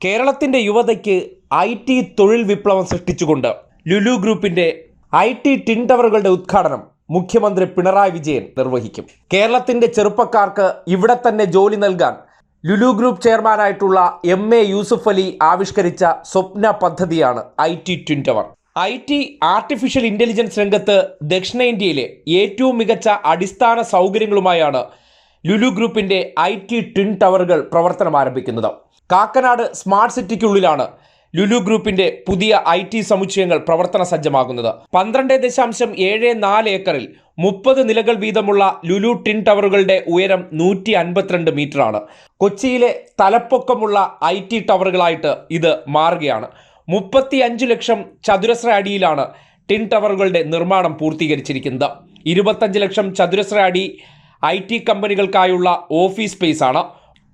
കേരളത്തിന്റെ യുവതയ്ക്ക് I T തൊഴിൽ വിപ്ലവം സൃഷ്ടിച്ചുകൊണ്ട് ലുലു ഗ്രൂപ്പിന്റെ ഐ ടി ടിൻ ടവറുകളുടെ ഉദ്ഘാടനം മുഖ്യമന്ത്രി പിണറായി വിജയൻ നിർവഹിക്കും. കേരളത്തിന്റെ ചെറുപ്പക്കാർക്ക് ഇവിടെ തന്നെ ജോലി നൽകാൻ ലുലു ഗ്രൂപ്പ് ചെയർമാനായിട്ടുള്ള എം എ യൂസുഫ് അലി ആവിഷ്കരിച്ച സ്വപ്ന പദ്ധതിയാണ് I T twin tower. I T artificial intelligence രംഗത്ത് ദക്ഷിണേന്ത്യയിലെ ഏറ്റവും മികച്ച അടിസ്ഥാന സൗകര്യങ്ങളുമായാണ് ലുലു ഗ്രൂപ്പിന്റെ ഐ ടി ട്വിൻ ടവറുകൾ പ്രവർത്തനം ആരംഭിക്കുന്നത്. കാക്കനാട് സ്മാർട്ട് സിറ്റിക്കുള്ളിലാണ് ലുലു ഗ്രൂപ്പിന്റെ പുതിയ ഐ ടി സമുച്ചയങ്ങൾ പ്രവർത്തന സജ്ജമാകുന്നത്. പന്ത്രണ്ട് ദശാംശം ഏഴ് നാല് ഏക്കറിൽ മുപ്പത് നിലകൾ വീതമുള്ള ലുലു ടിൻ ടവറുകളുടെ ഉയരം നൂറ്റി അൻപത്തിരണ്ട് മീറ്ററാണ്. കൊച്ചിയിലെ തലപ്പൊക്കമുള്ള ഐ ടി ടവറുകളായിട്ട് ഇത് മാറുകയാണ്. മുപ്പത്തി അഞ്ച് ലക്ഷം ചതുരശ്ര അടിയിലാണ് ടിൻ ടവറുകളുടെ നിർമ്മാണം പൂർത്തീകരിച്ചിരിക്കുന്നത്. ഇരുപത്തഞ്ച് ലക്ഷം ചതുരശ്ര അടി ഐ ടി കമ്പനികൾക്കായുള്ള ഓഫീസ് സ്പേസ് ആണ്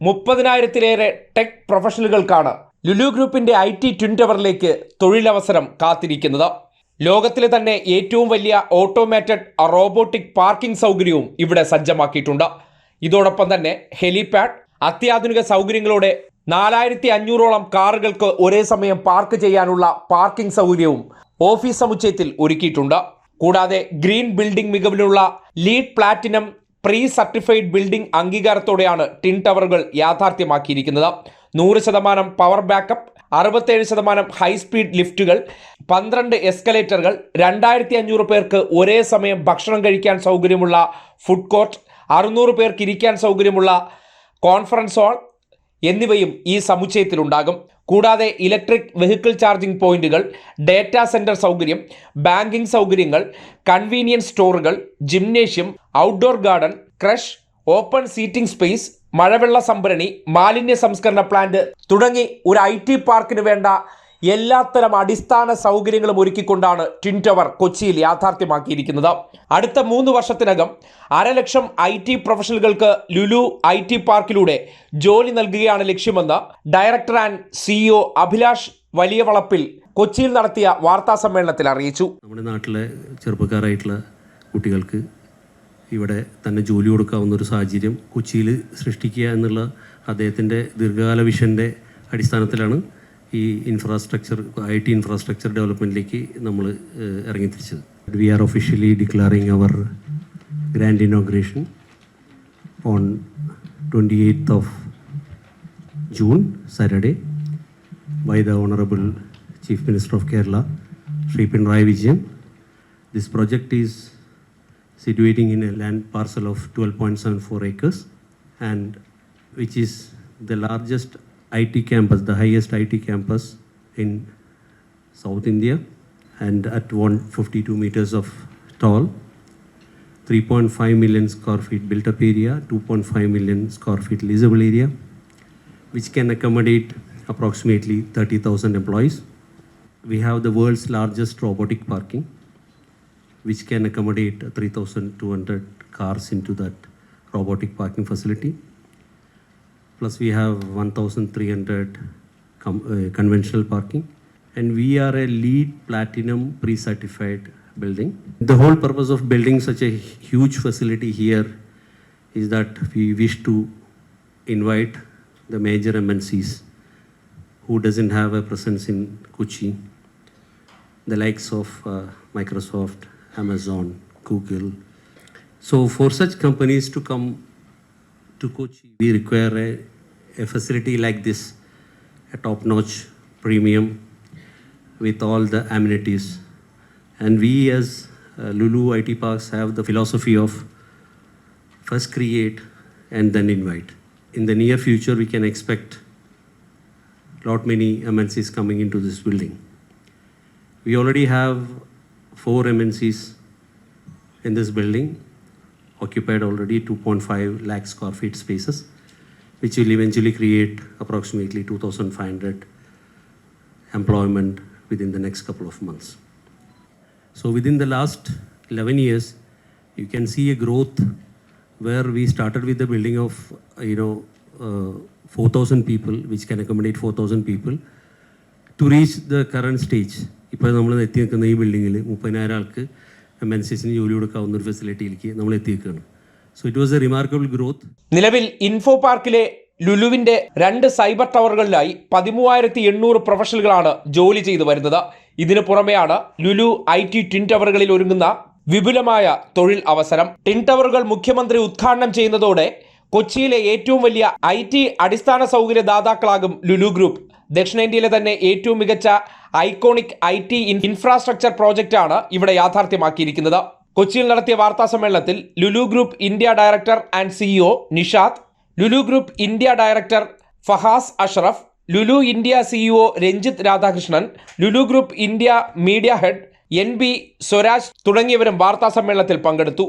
മുപ്പതിനായിരത്തിലേറെ ടെക് പ്രൊഫഷണലുകൾക്കാണ് ലുലു ഗ്രൂപ്പിന്റെ ഐ ടി ട്വിൻ ടവറിലേക്ക് തൊഴിലവസരം കാത്തിരിക്കുന്നത്. ലോകത്തിലെ തന്നെ ഏറ്റവും വലിയ ഓട്ടോമാറ്റഡ് റോബോട്ടിക് പാർക്കിംഗ് സൗകര്യവും ഇവിടെ സജ്ജമാക്കിയിട്ടുണ്ട്. ഇതോടൊപ്പം തന്നെ ഹെലിപാഡ് അത്യാധുനിക സൗകര്യങ്ങളോടെ നാലായിരത്തി അഞ്ഞൂറോളം കാറുകൾക്ക് ഒരേ സമയം പാർക്ക് ചെയ്യാനുള്ള പാർക്കിംഗ് സൗകര്യവും ഓഫീസ് സമുച്ചയത്തിൽ ഒരുക്കിയിട്ടുണ്ട്. കൂടാതെ green building മികവിലുള്ള LEED platinum pre certified building അംഗീകാരത്തോടെയാണ് twin ടവറുകൾ യാഥാർത്ഥ്യമാക്കിയിരിക്കുന്നത്. നൂറ് ശതമാനം പവർ ബാക്കപ്പ് അറുപത്തേഴ് ശതമാനം ഹൈസ്പീഡ് ലിഫ്റ്റുകൾ പന്ത്രണ്ട് എസ്കലേറ്ററുകൾ രണ്ടായിരത്തി അഞ്ഞൂറ് പേർക്ക് ഒരേ സമയം ഭക്ഷണം കഴിക്കാൻ സൗകര്യമുള്ള ഫുഡ് കോർട്ട് അറുന്നൂറ് പേർക്ക് ഇരിക്കാൻ സൗകര്യമുള്ള കോൺഫറൻസ് ഹാൾ എന്നിവയും ഈ സമുച്ചയത്തിലുണ്ടാകും. കൂടാതെ ഇലക്ട്രിക് വെഹിക്കിൾ ചാർജിംഗ് പോയിന്റുകൾ ഡേറ്റാ സെന്റർ സൗകര്യം ബാങ്കിംഗ് സൗകര്യങ്ങൾ കൺവീനിയൻസ് സ്റ്റോറുകൾ gymnasium outdoor garden creche open seating space മഴവെള്ള സംഭരണി മാലിന്യ സംസ്കരണ പ്ലാന്റ് തുടങ്ങി ഒരു ഐ ടി പാർക്കിന് വേണ്ട എല്ലാത്തരം അടിസ്ഥാന സൗകര്യങ്ങളും ഒരുക്കിക്കൊണ്ടാണ് ട്വിൻ ടവർ കൊച്ചിയിൽ യാഥാർത്ഥ്യമാക്കിയിരിക്കുന്നത്. അടുത്ത മൂന്ന് വർഷത്തിനകം അരലക്ഷം ഐ ടി പ്രൊഫഷണലുകൾക്ക് ലുലു ഐ ടി പാർക്കിലൂടെ ജോലി നൽകുകയാണ് ലക്ഷ്യമെന്ന് ഡയറക്ടർ ആൻഡ് സിഇഒ അഭിലാഷ് വലിയ വളപ്പിൽ കൊച്ചിയിൽ നടത്തിയ വാർത്താ സമ്മേളനത്തിൽ അറിയിച്ചു. നമ്മുടെ നാട്ടിലെ ചെറുപ്പക്കാരായിട്ടുള്ള കുട്ടികൾക്ക് ഇവിടെ തന്നെ ജോലി കൊടുക്കാവുന്ന ഒരു സാഹചര്യം കൊച്ചിയിൽ സൃഷ്ടിക്കുക എന്നുള്ള അദ്ദേഹത്തിന്റെ ദീർഘകാല വിഷന്റെ അടിസ്ഥാനത്തിലാണ് ഈ ഇൻഫ്രാസ്ട്രക്ചർ ഐ ടി ഇൻഫ്രാസ്ട്രക്ചർ ഡെവലപ്മെന്റിലേക്ക് നമ്മൾ ഇറങ്ങിത്തിരിച്ചത് we are officially declaring our grand inauguration on twenty eighth of June, Saturday, by the Honorable Chief Minister of Kerala, Sri Pinarayi Vijayan. This project is situating in a land parcel of 12.74 acres and which is the largest IT campus, the highest IT campus in South India and at 152 meters of tall. 3.5 million square feet built up area, 2.5 million square feet leasable area, which can accommodate approximately 30,000 employees. We have the world's largest robotic parking, which can accommodate 3,200 cars into that robotic parking facility. Plus, we have 1,300 com- uh, conventional parking. And we are a LEED Platinum pre certified building. The whole purpose of building such a huge facility here is that we wish to invite the major MNCs who doesn't have a presence in Kochi, the likes of uh, Microsoft, Amazon, Google. So for such companies to come to Kochi, we require a, a facility like this, a top-notch premium with all the amenities. And we as uh, Lulu IT Parks have the philosophy of first create and then invite. In the near future, we can expect lot many MNCs coming into this building. We already have four MNCs in this building, occupied already 2.5 lakh square feet spaces, which will eventually create approximately 2,500 employment within the next couple of months. So within the last 11 years, you can see a growth where we started with the building of, uh, you know, uh, 4,000 people, which can accommodate 4,000 people, to reach the current stage. ഇപ്പോൾ നമ്മൾ എത്തി നിൽക്കുന്ന ഈ ബിൽഡിങ്ങിൽ മുപ്പതിനായിരം ആൾക്ക് M N സിസിന് ജോലി കൊടുക്കാവുന്ന ഒരു ഫെസിലിറ്റിയിലേക്ക് നമ്മൾ എത്തി നിൽക്കുകയാണ് so it was a remarkable growth നിലവിൽ ഇൻഫോ പാർക്കിലെ ലുലുവിന്റെ രണ്ട് സൈബർ ടവറുകളിലായി പതിമൂവായിരത്തി എണ്ണൂറ് പ്രൊഫഷണലുകളാണ് ജോലി ചെയ്തു വരുന്നത്. ഇതിനു പുറമെയാണ് ലുലു ഐ ടി ട്വിൻ ടവറുകളിൽ ഒരുങ്ങുന്ന വിപുലമായ തൊഴിൽ അവസരം. ട്വിൻ ടവറുകൾ മുഖ്യമന്ത്രി ഉദ്ഘാടനം ചെയ്യുന്നതോടെ കൊച്ചിയിലെ ഏറ്റവും വലിയ ഐ ടി അടിസ്ഥാന സൗകര്യ ദാതാക്കളാകും ലുലു ഗ്രൂപ്പ്. ദക്ഷിണേന്ത്യയിലെ തന്നെ ഏറ്റവും മികച്ച ഐക്കോണിക് ഐ ടി ഇൻഫ്രാസ്ട്രക്ചർ പ്രോജക്റ്റാണ് ഇവിടെ യാഥാർത്ഥ്യമാക്കിയിരിക്കുന്നത്. കൊച്ചിയിൽ നടത്തിയ വാർത്താ സമ്മേളനത്തിൽ Lulu group India director and CEO Nishad Lulu group India director Fahas Ashraf Lulu India CEO Ranjith Radhakrishnan Lulu group India media head N B Swaraj തുടങ്ങിയവരും വാർത്താ സമ്മേളനത്തിൽ പങ്കെടുത്തു.